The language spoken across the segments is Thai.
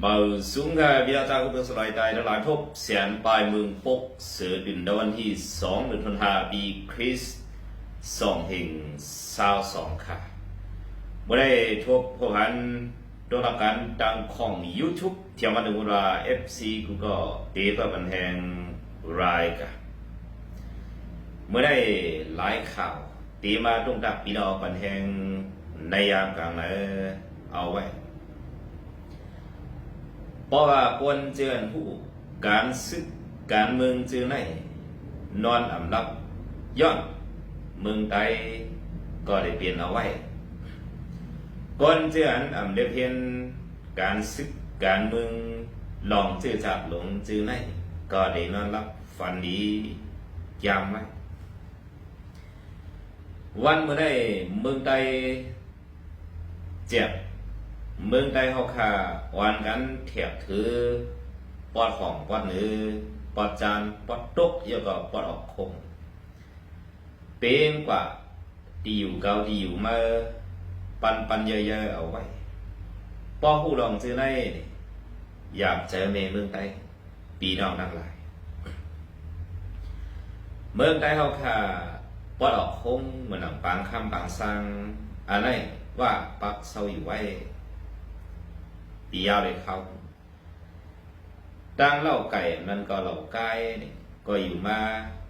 Màu xuống ga bia ta cũng được lại tại đó lại thúc xiàn bài mừng bốc sự đình đầu วันที่สองเดือนธันวาปีคริสต์สองหิงสาวสองค่ะเมื่อได้ทบพวกหันโดนรับการดังของ YouTube เที่ยวมาดูว่า FC กูก็เตะตัวบันแหงรายกะเมื่อได้หลายข่าวตีมาตรงดับปีนอบันแหงในยามกลางไหนเอาไว้ เพราะว่าปนเจือนผู้การศึกการเมืองเจือในนอนอำลับย้อนเมืองไทยก็ได้เปลี่ยนเอาไว้ก่อนเจือนอำเดเพียนการศึกการเมืองลองเจือจับหลงเจือในก็ได้นอนรับฝันดียามไว้วันเมื่อได้เมืองไทยเจ็บ เมืองใดเขาขาอ่อนกันเทียบถือ ปอดของปอดเนื้อปอดจานปอดตกเยอะก็ปอดออกคง เป็นกว่าดีอยู่เกาดีอยู่มาปันปันเยอะๆเอาไว้ปอผู้ลองซื้อในนี่อยากเจอเมเมืองใดปีน้องทั้งหลาย เมืองใดเขาขาปอดออกคงเหมือนหนังปางคำปางซังอะไรว่าปักเศร้าอยู่ไว้ ปียาวเลยเขาดังเล่าไก่มันก็เหล่าไก่ก็อยู่มา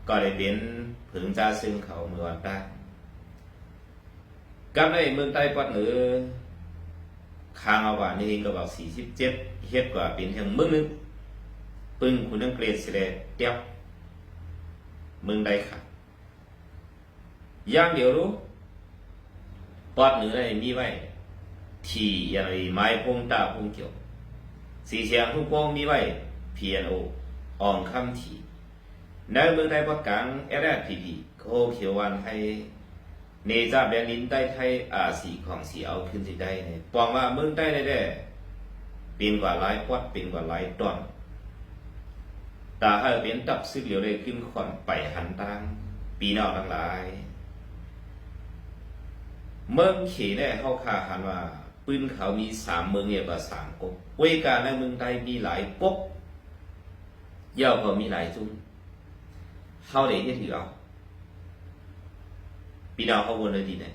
ก็ได้เป็นผึงจ้าซึ่งเขาเมือวันได้กำในเมืองใต้ปัดเหนือคางเอาว่านี่ก็บอกสี่สิบเจ็ดเฮ็ดกว่าเป็นเพียงมึงนึงปึ้งคุณนังเกรดสิเลเตียบเมืองใดค่ะย่างเดียวรู้ปัดเหนือได้มีไว้ ที่อย่างไรไม้พงตาพงเกี่ยวสีเสียงทุกวงมีไว้เพียโนอ่องคำทีในเมืองไทยประกังเอรพีพีโคเขียววันให้เนจาแบงลินใต้ไทยอาสีของสีเอาขึ้นสิได้เนี่ยปองว่าเมืองใต้ได้ได้เป็นกว่าหลายพอดเป็นกว่าหลายตอนตาให้เป็นตับซึกเหลียวได้ขึ้นขอนไปหันตางปีนอกทั้งหลาย เมืองเขเนี่ยเขาคาหันว่า ปืนเขามีสามเมืองเนี่ยกว่าสามก๊กเวการในเมืองไทยมีหลายก๊กเย่าก็มีหลายจุ้มเขาเลยที่ถือเอาปีดาวเขาวนเลยดีเนี่ย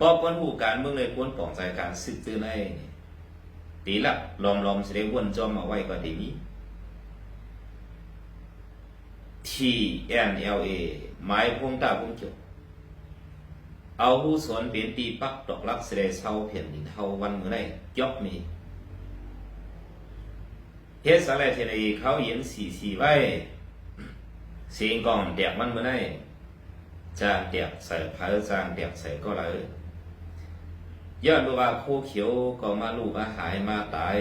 ปอบคนหูการเมืองเลยควรปลองใจการซึกตื้อในนี่ตีละลอมลอมเสด็จวนจอมเอาไว้ก็ดีนี้ TNLA หมายพงตาพงเกี่ยว เอาผู้สวนเป็นตีปักดอกลักเสดเศร้าเพียนดินเท่าวันเมื่อไรยกมีเฮ็ดสาไรเทนีเขาเย็นสีสีไว้เสียงก่อนเดียกมันเมื่อไรจางเดียกใส่ผ้าจางเดียกใส่ก็เลยยอดบัวาโคเขียวก็มาลูกมาหายมาตาย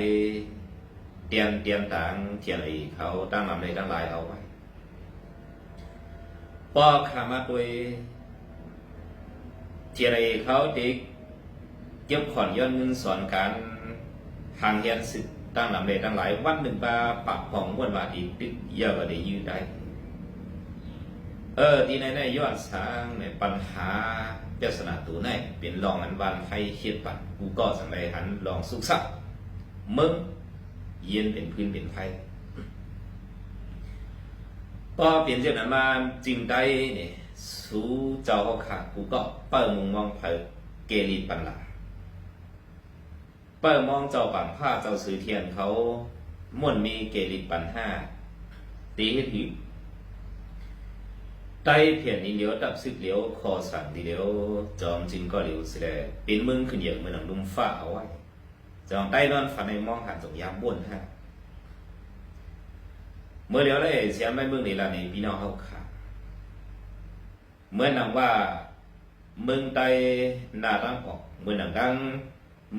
เตียนเตียนต่างเทียนอีเขาตั้งลำในตั้งหลายเอาไว้ปอขามาตัว ทีไรเขาเด็กยกขอนย้อนเงินสอนการหางเฮียนสึกตั้งลำเลยตั้งหลายวันหนึ่งปาปากของวันบาทอีกตึกเยอะกว่าได้ยืดได้ เออที่ในในยอดสร้างในปัญหาเจ้าสนาตัวในเป็นรองอันวันให้เขียดปันกูก็สังไรหันลองสุกสักมึงเย็นเป็นพื้นเป็นไฟพอเปลี่ยนเจ้านั้นมาจริงได้เนี่ย สู้เจ้าเขาขากูก็เปิดมุงมองเผยเกลีปันลาเปิดมองเจ้าปังผ้าเจ้าสือเทียนเขาม่วนมีเกลีปันห้าตีให้ถือไต้เพียนนี้เดียวดับซึกเลียวคอสั่นทีเดียวจอมจินก็เลียวสิแลเป็นมึงขึ้นเหยียงเหมือนหนังลุมฟ้าเอาไว้จองใต้นอนฝันในมองหันจงยามบ่นฮะเมื่อเดียวเลยเสียไม่เมืองนี่ละนี่พี่น้องเขาขาด เมื่อนังว่าเมืองไตนาตั้งออกเมื่อนังดัง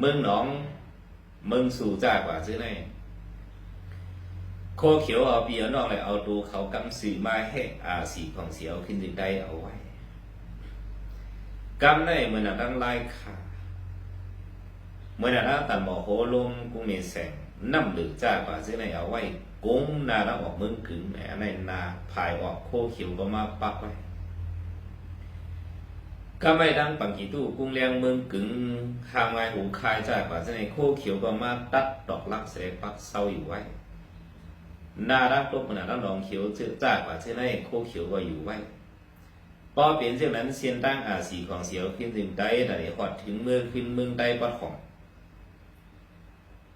เมืองหนอง เมืองสู่จ้ากว่าซื้อในโคเขียวเอาเปียนอกเลยเอาดูเขากำสีมาให้อาสีของเสียวขึ้นจึงได้เอาไว้กำในเมื่อนังดังไลายขาเมื่อนังดังตันหมอโหลมกุ้งเมแสงน้ำหรือจ้ากว่าซื้อในเอาไว้กุ้งนาแล้วออกเมืองกึ่งแหมในนาภายออกโคเขียวก็มาปักไว้ ก็ไม่ดังปังกีตู้กุ้งเลียงเมืองกึ่งหางไม้หูคายจากกว่าจะในโคเขียวก็มาตัดดอกลักเสดปักเศร้าอยู่ไว้น่ารักตบขนาดนั้นดองเขียวเจือจากกว่าจะในโคเขียวก็อยู่ไว้พอเปลี่ยนเช่นนั้นเสียนตั้งอาสีของเสียวขึ้นถึงใต้แต่หอดถึงเมื่อขึ้นเมืองใต้ปัดของ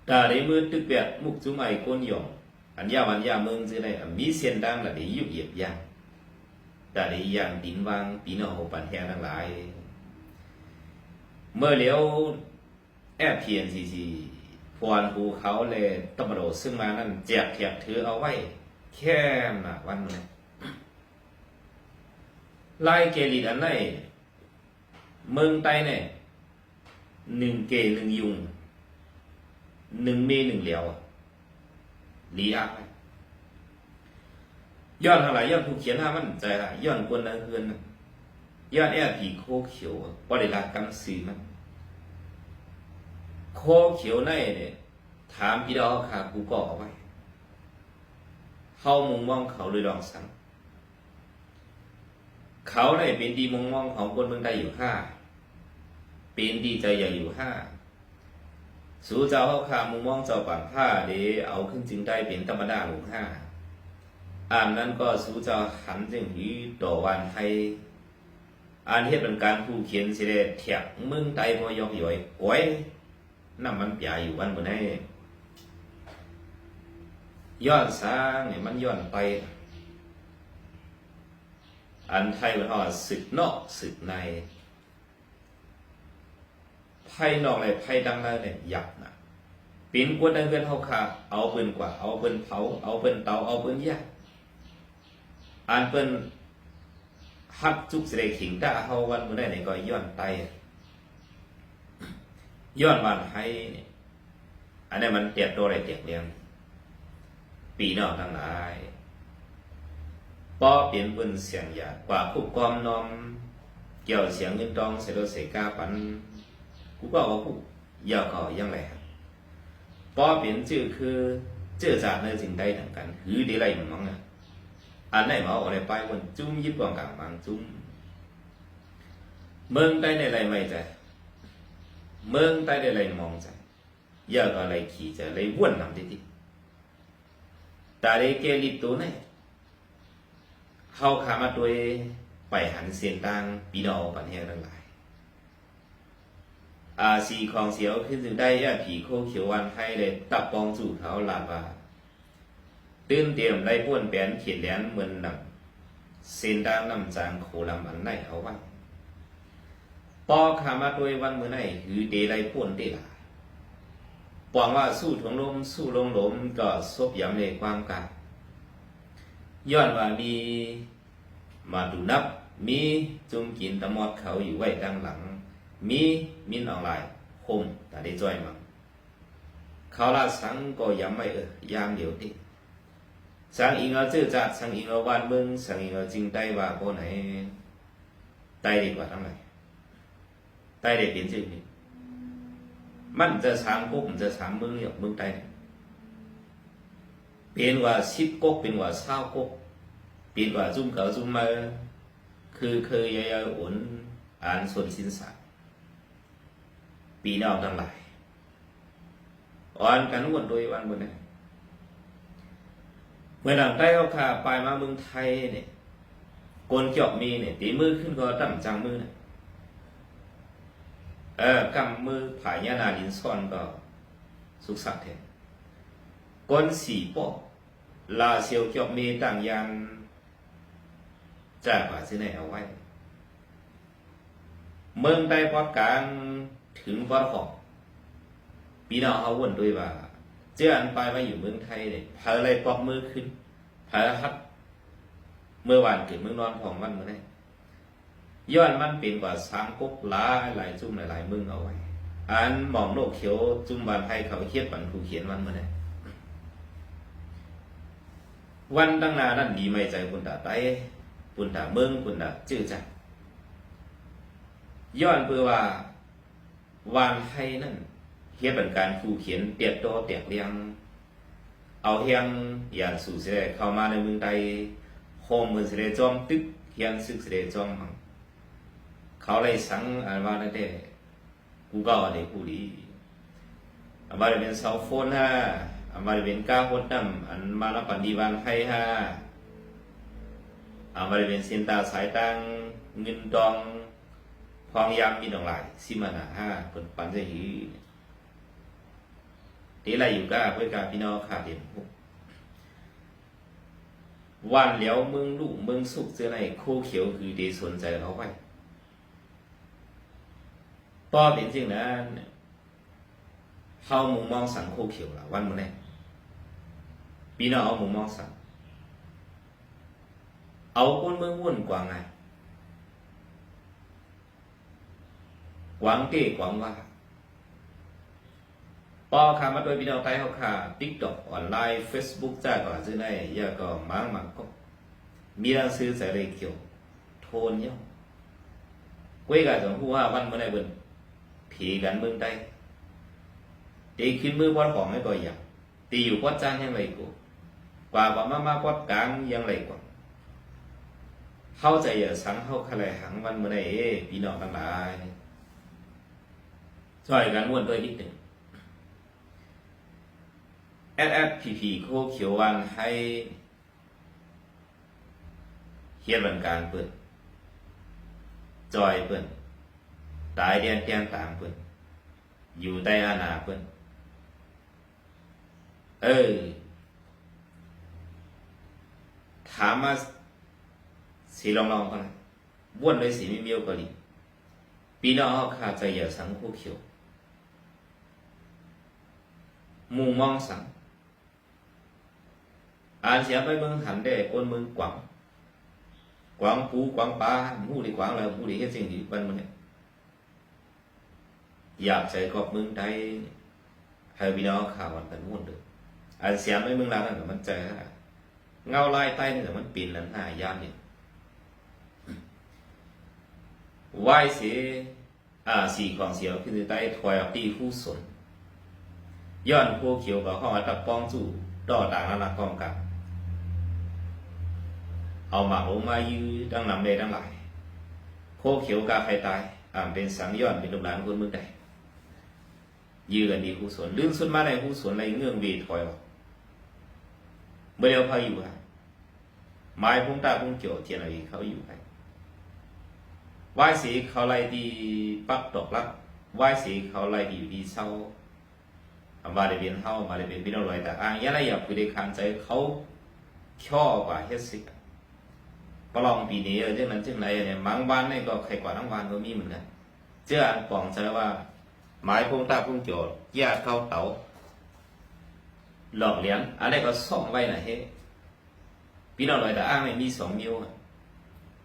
แต่ในมือตึกเปียดมุกจุ้มไอก้นหยองอันยาวันยาเมืองจะในมีเสียนดังและได้ยุบเหยียบย่าง แต่ในอย่างดินวางปีนอปันแหงทั้งหลาย เมื่อเลี้ยวแอบเพียนสีสีพวนภูเขาเลยตำรวจซึ่งมานั่นแจกเทียบถือเอาไว้ แค่หนาวันเลยไล่เกลิดอันไหนเมืองใต้เนี่ยหนึ่งเกหนึ่งยุงหนึ่งเมหนึ่งเหลียวลีอักไป ย้อนทางหลายย้อนผู้เขียนห้ามันใจละย้อนกวนนังเฮือนย้อนแอบผีโคเขียวบริลากรรมสื่อมันโคเขียวในเนี่ยถามพี่ดอกขากูก็เอาไว้เข้ามุงมองเขาเลยลองสั่งเขาในเป็นดีมุงมองของคนเมืองใดอยู่ห้าเป็นดีใจใหญ่อยู่ห้าสู่เจ้าเขาขามุงมองเจ้าปังผ้าเดเอาขึ้นจึงได้เป็นธรรมดาหลงห้า อ่านนั้นก็สู้จ้าหันจึงหีต่อวันให้อ่านเฮ็ดเป็นการผู้เขียนสิได้เถียกมึงไตพอยอกย่อยโอ้ยน้ำมันเปียอยู่วันบนให้ย้อนสร้างเนี่ยมันย้อนไป อันไทยมันอ่อสึกนอกสึกในไพ่นอกเลยไพ่ดังนั้นเนี่ยหยับนะปีนกวนดังเกินเฮาขาเอาเปิ้นกว่า เอาเปิ้นเผา เอาเปิ้นเตาเอาเปิ้นยาง อันเป็นฮัดจุกเสดขิงตาเฮาวันมื้อใดนี่ก็ย้อนไตย้อนวันให้อันนี้มันเตียบตัวอะไรเตียบเลี้ยงปีนอกทั้งหลายป้อเปลี่ยนเปิ้นเสียงหยาดกว่าผู้กอมนอมเกี่ยวเสียงเงินตองเสดเสกาปันกูก็ว่าผู้ยาวก็ยังไงครับป้อเปลี่ยนชื่อคือเจอจากในสิ่งใดต่างกัน หือดีไรมันมั้งอะ อันไหนมาอะไรไปมันจุ้มยิบกว่างกลางบางจุ้มเมืองใต้ในไรไม่ใจเมืองใต้ในไรมองใจอยากอะไรขี่จะไรว่นนำดิติตาเรเกลิตัวไหนเข้าขามาตัวไปหันเสียนตังปีดอปันแห้งทั้งหลายอาซีของเสียวขึ้นจึงได้ยาผีโคเขียววันให้เลยตับปองสู่เขาหลับว่า ตื่นเตรียมได้พ้วนแปนเขียนแหลนเหมือนหนังเส้นดางนำจางโคลำอันไหนเอาไว้ปอขามาด้วยวันมือไหนหือเดไรพ้วนเดลาปองว่าสู้ถงลมสู้ลงลมก็ซบยำในความกาย้อนว่ามีมาดูนับ มีจุมกินตะมอดเขาอยู่ไว้ดังหลัง มีมินออนไลน์คมแต่ได้จ้อยมั้งเขาละสังก็ย้ำไว้เออยามเดียวดิด สังอิงเอาชื่อจัดสังอิงเอาบ้านเมืองสังอิงเอาจิงไต้ว่าโบไหนใต้ดีกว่าทั้งหลายใต้ได้เปลี่ยนชื่อนี้มันจะสามก๊กมันจะสามเมืองเนี่ยเมืองใต้เปลี่ยนว่าสิบก๊กเป็นว่าเศร้าก๊กเปลี่ยนว่าจุ่มเข่าจุ่มมาคือเคยยายอุ่นอ่านส่วนสินสักปีนอกทั้งหลายอ่านกันวนโดยวันบนนี้ เมื่อหลังใต้เขาขาไปมาเมืองไทยเนี่ยกนเจาะมีเนี่ยตีมือขึ้นก็ตั้งจังมือเนี่ยเออกำมือผายานาลินซ่อนก็สุขสันต์เถอะกนสีปอกลาเซียวเจาะมีต่างยันจากว่าที่ไหนเอาไว้ เมืองใต้พอดกลางถึงพอดหอกปีน้องเขาวนด้วยว่า เจ้าอันไปมาอยู่เมืองไทยเนี่ยเพออะไรปอกมือขึ้นเพอฮัดเมื่อวานเกิดเมืองนอนของมันเมื่อไรย้อนมันเป็นกว่าสามก๊กหลายหลายจุ่มหลายหลายมึงเอาไว้ อันหมองโลกเขียวจุ่มบานไทยเขาเขียนบันผูเขียนมันเมื่อไรวันตั้งนานั่นดีไม่ใจปุ่นตาไตปุ่นตาเมืองปุ่นตาจื้อจักย้อนเพื่อว่า วานไทยนั่น เฮ็ดเป็นการผู้เขียนเตียดโตเตียกเรียง เอาเฮียงอย่างสู่เสด็เข้ามาในเมืองใดโฮมเมืองเสด็จอมตึกเฮียนซึกเสด็จอมหังเขาเลยสังอันว่านั่นเด้กูก็อาได้กูดีอันว่าเป็นเสาโฟนฮะอันว่าเป็นก้าโคตรน้ำอันมาละปันดีวานไพ่ฮะอันว่าเป็นเส้นตาสายตังเงินดองพองยามมีดองหลายสิมานาฮะเปิดปันจะหี ตีไรอยู่ก้าเพื่อกาพี่น้องขาดเด่นวันเหลียวเมืองลูกเมืองสุกเจอในโคเขียวคือเดสนใจเขาไว้ป้อเป็นจริงนะเขามุมมองสังโคเขียวละวันมื้อนี้พี่น้องเอามุมมองสังเอาคนเมืองวุ่นกว่าไงกวางเก้กวางว่า ปอค่ะมาโดยพี่น้องไทยเขาค่ะ TikTok ออนไลน์ Facebook จ้าก็ซื้อได้ยาก็มังมังก็มีหนังสือใส่เลยเขียวโทนเนาะกุ้ยกับสมผู้ว่าวันเมื่อไหร่เบิ่นผีกันเมืองใต้ตีขึ้นมือบอลของไม่ก่อยอย่างตีอยู่ปอดจ้างยังไรกูกว่าว่ามามาปอดกลางยังไรกว่าเข้าใจอย่าสังเข้าขลายหังวันเมื่อไหร่เอ้พี่น้องทั้งหลายช่วยกันม้วนตัวนิดหนึ่ง แอดแอดพีพีโคเขียววันให้เฮียนวันการเปิดจอยเปิดตายเดียนเตียนต่างเพิ่นอยู่ใต้อาณาเพิ่นเออถามมาสีลองลองกันบ้วนเลยสีไม่เมียวก็ดีปีน้องขาขาใจอย่าสังคู่เขียวหมูมองสัง อ่านเสียไปเมืองหันได้คนเมืองกวางกวางปูกวางปลาหมูดีกวางแล้วหมูดีเฮ็ดสิ่งดีบ้านมันเนี่ยอยากใส่กรอบเมืองไทยให้พี่น้องข่าวมันเป็นม้วนเด้ออันเสียไม่เมืองลาวนั่นก็มันเจอเงาลายใต้นี่ก็มันปีนนั้นหายามเนี่ยไหวเสียอ่าสี่ของเสียวคือใต้ถอยออกตีผู้สนย้อนพวกเขียวกับข้อตับป้องจู่ต่อต่างละลักกองกับ เอาหมากลงมายื้อดังนำเลดังหลาย โคเขียวกาใครตายอ่าเป็นสังย้อนเป็นลูกหลานคนเมืองใดยื้อกันดีผู้สนลื่นสุดมาในผู้สนในเงื่องเวถอยออกเมื่อเดียวพาอยู่ฮะไม้พุ่งตาพุ่งเกี่ยวเทียนอะไรเขาอยู่ไปไหว้สีเขาไล่ดีปักดอกรักไหว้สีเขาไล่ดีอยู่ดีเศร้ามาเบียนเฮามาเบียนพี่น้องลอยแต่อ่างยันไรอยากคือได้คานใจเขาช่อกว่าเฮ็ดสิ ประลองปีนี้เออจังนั้นจังไรเนี่ยบางบ้านนี่ก็ใครกว่าทั้งบ้านก็มีเหมือนกันเจ้าอันปองใจว่าไม้พุ่งตาพุ่งเกี่ยวแยกเข้าเตาหลอกเหรียญอันนี้ก็ส่องไว้นะเฮ้พี่น้องลอยแต่อ่างไม่มีสองมิ้ว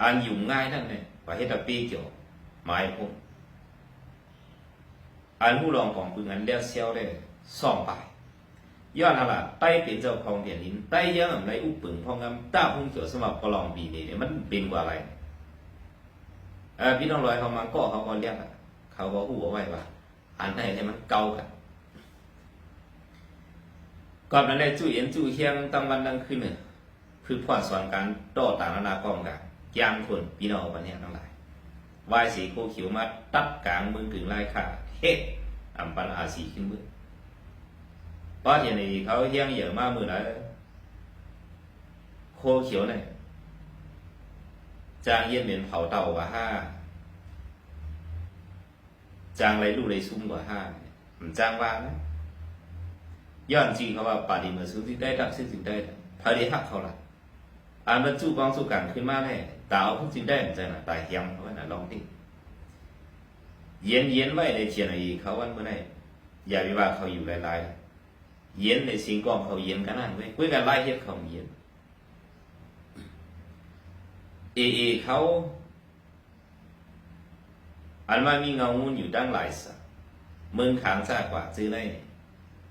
อันอยู่ง่ายนั่นเนี่ยว่าเฮ็ดตะปีเกี่ยวไม้พุ่งอันผู้ลองของปืนอันเลี้ยวเซียวเลยส่องไป ย้อนอะไรใต้เป็นเจ้าของเดียนลินใต้ยังอะไรอุปึงพองงำต้าพุ่งเกี่ยวสำหรับประลองปีนี้เนี่ยมันเป็นกว่าอะไรเออพี่น้องลอยเขามาก็เขาก็เรียกอะเขาก็หูเอาไว้ว่าอันไหนเนี่ยมันเก่ากันก่อนนั้นได้จู้เอ็นจู้เฮียงตั้งวันตั้งคืนเนี่ยคือพอดสอนการต่อต่างนานากองกันยางคนพี่น้องวันนี้ทั้งหลายวายสีโคขิวมาตัดกลางมือกึ่งลายขาเฮ็ดอัมปันอาสีขึ้นมือ เพราะทีนี้เขาเฮียงเยอะมากมือไหนโคเขียวเนี่ยจางเย็นเหม็นเผาเต่ากว่าห้าจางไรลูกไรซุ้มกว่าห้ามันจางว่านะย้อนจริงเขาว่าป่าดีเมื่อซื้อที่ได้ดับซื้อสิ่งได้พาดีหักเขาละอ่านบรรจุกองสุกันขึ้นมาแน่ตาเอาพวกจริงได้เหมือนกันนะตายเฮียงเขาว่าน่ะลองดิเย็นเย็นไว้ในเทียนอีเขาวันเมื่อไหร่อย่าไปว่าเขาอยู่หลายๆ เย็นในสิ่งกองเขาเย็นกันนั่นเว้ยคุยกันไล่เฮ็ดเขาเย็นเอเอเขาอันว่ามีเงางูอยู่ด้านหลายสักเมืองขางซากว่าซื้อได้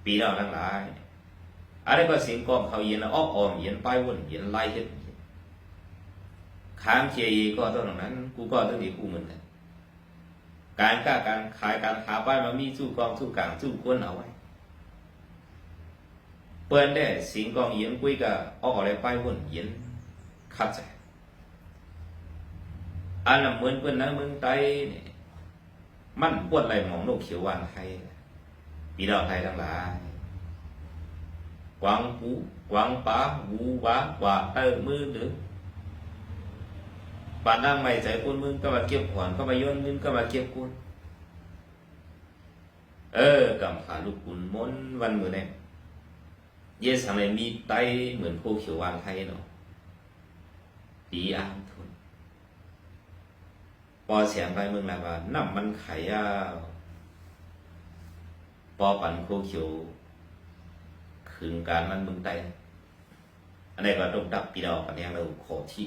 ปีเราทั้งหลายอะไรก็สียงกองเขาเย็นอ้อออมเย็นไปวนเย็นไล่เฮ็ดค้างเคียก็เท่านั้น กูก็ต้องดีกูเหมือนกันการกล้าการขายการหาป้ายมามีสู้กองสู้กลางสู้คนเอาไว้ เปิ้นได้สิงกองเย็นกุ้ยก็ออกอะไรไปวนเย็นขัดใจอันนั้นเหมือนเพื่อนนะเมืองไต้นี่มันปวดอะไรหมองโลกเขียวหวานไทยพี่น้องไทยทั้งหลายกวางปูกวางป๋าวูวาว่าเตอมือหรือป่านนั่งไม่ใจคนมึงก็มาเก็บขวานก็มาย้อนมึงก็มาเก็บกุนเออกำขาลูกกุนมนวันมือเนี่ย เยสังเลยมีไตเหมือนโคเขียววานไทยเนาะปีอ่างทุนปอเสียงไปเมืองลาวาน้ำมันไข่ยาวปอปันโคเขียวคืนการมันเมืองไตอันนี้ก็ต้องดับปีดอกอันนี้เราขอที่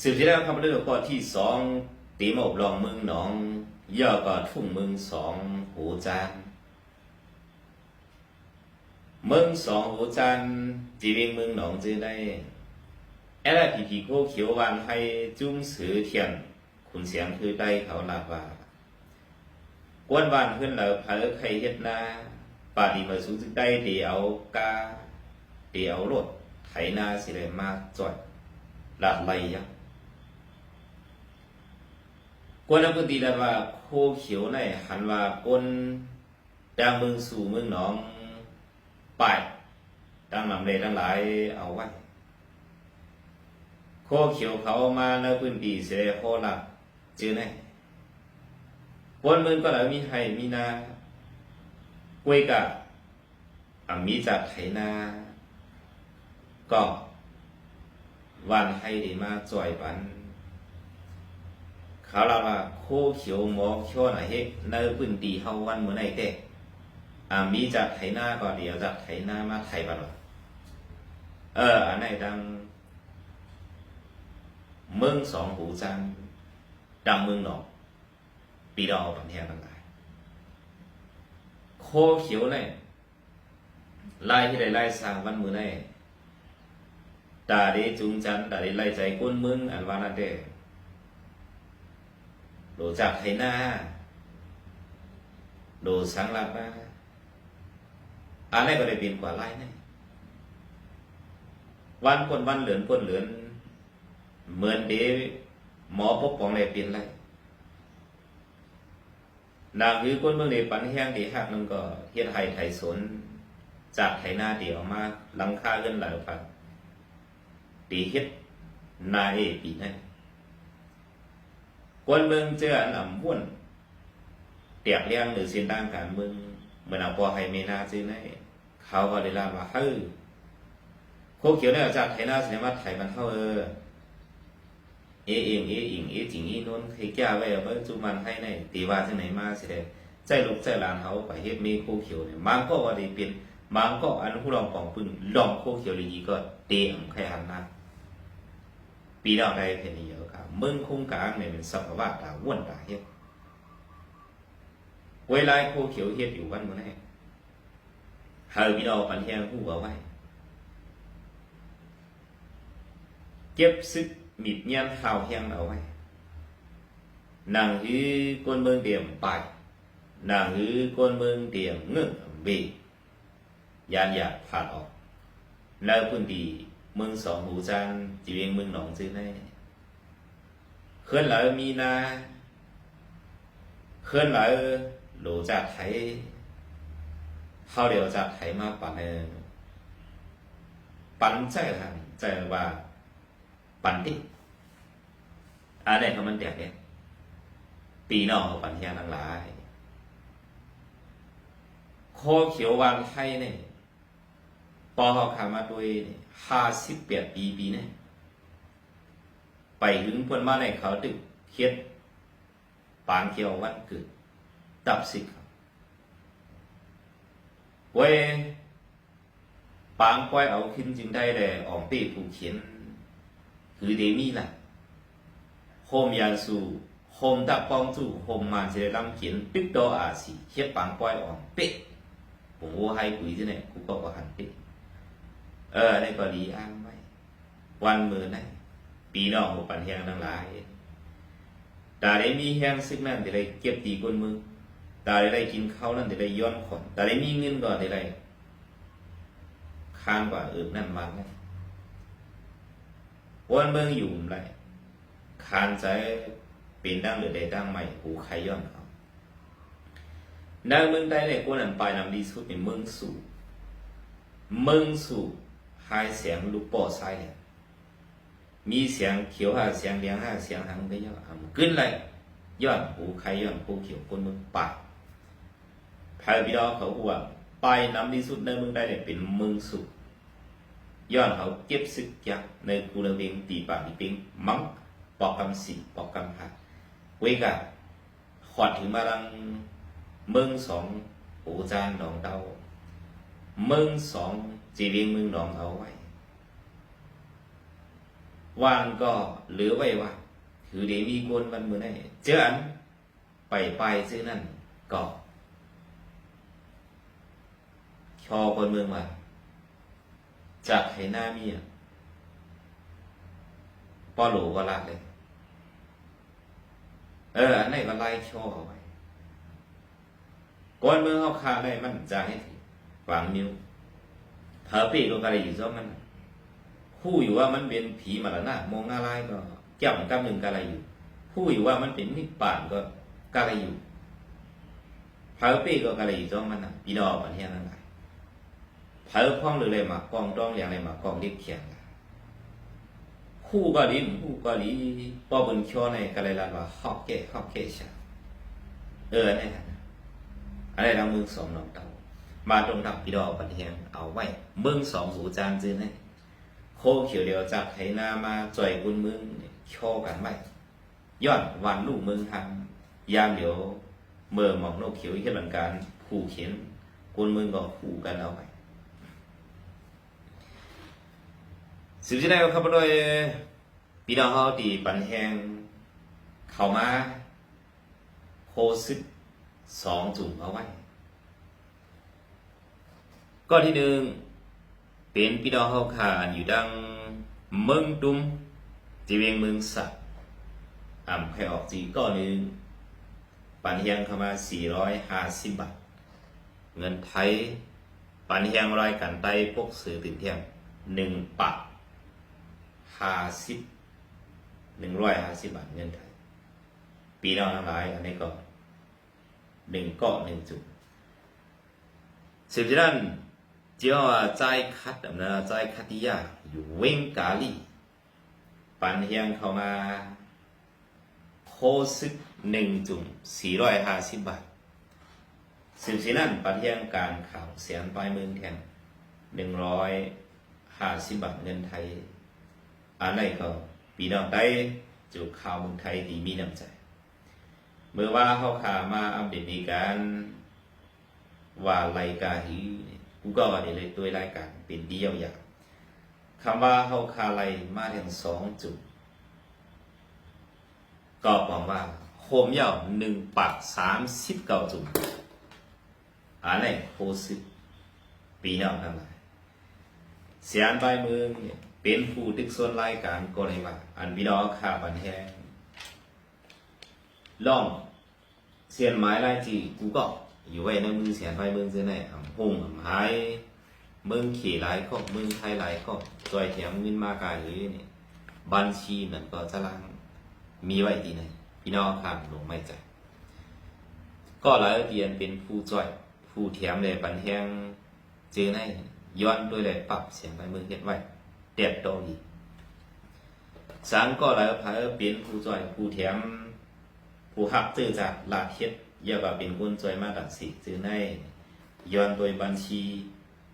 สืบที่แล้วครับเรื่องข้อที่สองตีมาอบรองเมืองหนอง ย่อก็ทุ่งเมืองสองหูจานเมึงสองหูจันจีวิงมึงหนองจือได้แอลผีผีโกเขียววันให้จุ้งสือเทียนขุนเสียงคือได้เขาลาบากวนวันขึ้นเหล่าเพลใครเฮ็ดนาป่าดีมาสูงจึงได้เดี๋ยวกาเดี๋ยวรดไถนาสิเลยมาจอดหลักไหลยังกวนอภิตีดันว่าโคเขียวในหันว่าก้นดังเมืองสู่เมืองหนอง ไปดังนำเลทั้งหลายเอาไว้โคเขียวเขามาในพื้นที่เสยโคหลักเจอไหนคนมึงก็แล้มีไห้มีนากล้ยกะอะมีจากไถนาก็วันให้ด้มาจ่อยปันเขาเล่าว่าโคเขียวหมอเขียวหนเฮ็ดในพื้นที่เฮาวันเมื้อไหนเด้ อะมีจากไถนาก็เดี๋ยวจากไถนามาไถบัดว่าเอออันไหนดังเมืองสองหูจันดังเมืองหนอกปีดอปันเทียทั้งหลายโคเขียวเนี่ยไล่ที่ได้ไล่สร้างวันมือได้ตาได้จุงจันตาได้ไล่ใจก้นมึงอันว่านั่นเด้โดจากไทหน้าโดสังลับมา อันนี้นก็ได้เป็นกว่าไล่เนี่ยวันคนวันเหลือนคนเหลือนเหมือนเดหมอปกป้องเลยเป็นไรนางคือคนเมืองเดปันแห้งดีหักนึงก็เฮ็ดไห้ไถสน จากไถหน้าเดียวมาหลังคาเงินหลายพันตีเฮ็ดนาเอปีนั่นคนเมืองเจออันอ่ำบ้วนเตียกเลี้ยงหรือเส้นทางการเมือง เมือนเอาพอให้เมนาซื้อให้เขาก็ได้ลาว่าเฮ้ยโคเขียวเนี่ยจากไถหน้าแสดงว่าไถมันเท่าเออเอเองเออิงเอจิงอีโน้นเคยแก้ไว้เอาไว้จุมันให้ในตีว่าที่ไหนมาเสิเด้ใจลูกใจลานเขาไปเฮ็ดเมโคเขียวเนี่ยมันก็ว่าด้เป็นมันก็อันผู้รองของปึ้งลองโคเขียวเลยก็เตะใครหันนะปีดาวใดเพนเยอะครับมึงคงกลางเนี่ยเป็นสภาวะตาว่นตาเฮ็ดเวลาโคเขียวเฮ็ด อยู่วันมื้อไหนเฮาพี่น้องปันเฮียงผู้เอาไว้เก็บซึก mịt nhan hào heng ở ngoài nàng hư con mương điểm bài nàng hư con mương điểm ngưng bị yan dạ phạt ọt nơi phương đi mương sọ hữu gian chỉ viên mương nọng dưới này khơi lại mi na khơi lại lộ ra thấy hao điều ra thấy mà bản bản chạy hàng chạy và ปันติอะไรเขามันแตกเนี่ยปีนอกปันเทียนังหลายโคเขียววางไทยเนี่ยปอเขาขามาด้วยห้าสิบแปดปีปีเนี่ยไปถึงพนมาในเขาตึกเคียดปางเขียววันเกิด ตับสิกเว้ยปางก้อยเอาขึ้นจึงได้เลยออกปีผู้เขียนคือเดมี่ล่ะโฮมยาสูโฮมดับปองจูโฮมมันจะลำเขียนปิ๊กโดอาสีเตาได้มีแหงซึ่งนั่นจะได้เก็บตีก้นมือตาได้ได้กินข้าวนั่นได้ย้อนขนตาได้มีเงินก่อนได้ค้างกว่าอิบนั่นมากไงวันเมืองอยู่ไรคานใจเป็นดังหรือได้ดังใหม่หูใครย้อนเขาในเมืองใดเนี่ยคนนั้นไปนำดีสุดในเมืองสู่เมืองสู่หายเสียงลูกปอไซเนี่ยมีเสียงเขียวหาเสียงเหลียงหาเสียงหังได้ยอดอ่ำขึ้นเลยย้อนหูใครย้อนหูเขียวคนเมืองปาพายพี่น้องเขาว่าไปน้ำดีสุดในเมืองใดเนี่ยเป็นเมืองสู่ย้อนเขาเก็บสึกยักในกูเลเวงตีปากตีปิงมังปอกกำสีปอกกำผัดเวกะขอดถึงมาลังเมืองสองปูจานหนองเตาเมืองสองจีเรียงเมืองหนองเอาไว้วานก็เหลือไว้ว่าคือเดวมีกวนวันมือได้เจออันไปไปซื้อนั่นก็ ชอคนเมืองมาจากไหหน้ามียป้อหลูก็ลากเลย เออ อันไหนก็ไล่ชอเอาไว้ก้อนมือเขาคาได้มันจะให้ถึงวางนิ้วเธอปีกก็กระไรอยู่ซ้อมมันผู้อยู่ว่ามันเป็นผีมาแล้วนะมองอะไรก็เกี่ยวกับหนึ่งกระไรอยู่ผู้อยู่ว่ามันเป็นนิพพานก็กระไรอยู่เธอปีกก็กระไรอยู่ซ้อมมันนะพี่น้องมันเฮียนั่นแหละ เผาพ้องหรืออะไรมากองต้องอย่างไรมากองเรียกเขียนคู่ก็ดีคู่ก็ดีป้อบนช่อในกะไรละว่าฮอกเกะฮอกเกะชาเออเนี่ยอะไรเรามือสองน้องเต่ามาตรงทับพี่ดอกปันเทียงเอาไว้ เมืองสองหูจานจื้อนี่โคเขียวเดียวจากไหนามาจ่อยกุนเมืองช่อกันไว้ย้อนวันลูกเมืองทำยามเดียวเมื่อหมองนกเขียวเหตุการณ์ขู่เขียนกุนเมืองก็ขู่กันเอาไว้ สืบจะได้ครับโดยพี่น้องเขาตีปันแหงเข้ามาโคซึกสองจุ่มเอาไว้ก็ที่หนึ่งเป็นพี่น้องเขาขาดอยู่ดังเมืองตุ้มจีเวียงเมืองสักอ่ำให้ออกจีก็หนึ่งปันแหงเข้ามาสี่ร้อยห้าสิบบาท เงินไทย ปันแหงรายกันไต้พวกสื่อตื่นเที่ยงหนึ่งปะ ห้าสิบหนึ่งร้อยห้าสิบบาทเงินไทย ปีน้องทั้งหลาย อันนี้ก็หนึ่งเกาะหนึ่งจุดสืบจากนั้นเจ้าว่าใจคัดนะใจคัดติยาอยู่เวงกาลีปันเฮียงเข้ามาโคซึกหนึ่งจุ่มสี่ร้อยห้าสิบบาทสืบจากนั้นปันเฮียงการข่าวเสียงปลายเมืองแทนหนึ่งร้อยห้าสิบบาทเงินไทย อันไหนก็พี่น้องได้จูข่าวเมืองไทยที่มีน้ำใจ เมื่อว่าเขาขามาอัปเดตในการว่ารายการที่กูก็ได้เลยตัวรายการเป็นเดียวอย่างคำว่าเขาขาไลมาถึงสองจุด ก็บอกว่าโคมยาวหนึ่งปักสามสิบเก้าจุดอันไหนโคสิปีน้องทั้งหลายเสียนใบมือเนี่ย เป็นผู้ตึกส่วนรายการก็เลยว่าอันพี่น้องข่าบันแหงล่องเสียนไม้ลายจีกูก็อยู่ไว้ในมือเสียนใบเมืองเสียไหนหุ่งอ่ำหายเมืองขี่หลายก็เมืองไทยหลายก็จอยแถมเงินมากายหรือเนี่ยบัญชีมันก็จะลังมีไว้ที่ไหนพี่น้องข่าลงไม่ใจายก็หลายเรียนเป็นผู้จอยผู้แถมเลยบันแหงเจอในย้อนด้วยเลยปรับเสียงใบเมืองเฮ็ดไว้ เด็ดโตอีกสามก็แล้วพาเปลี่ยนผู้จ่อยผู้แถมผู้หักซื้อจากลาดเฮ็ดอย่าว่าเป็นคนจ่อยมาดักสิซื้อในย้อนโดยบัญชี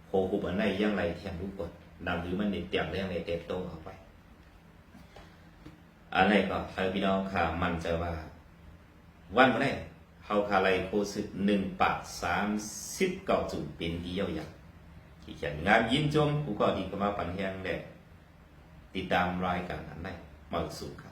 โคหุบันในอยังไรแทนทุกคนนำหรือมันเด็ดเตียงเรื่องในเด็ดโตเข้าไป อันไหนก็ให้พี่น้องค่ะมันจะว่า วันเมื่อไหร่เฮาคาไลโคสึกหนึ่งปากสามสิบเก้าจุดเป็นเดียวอย่างที่เขียนงานยินจมผู้ก็ดีก็มาปันแหงแดด ติดตามรายการอันได้มาสุขครับ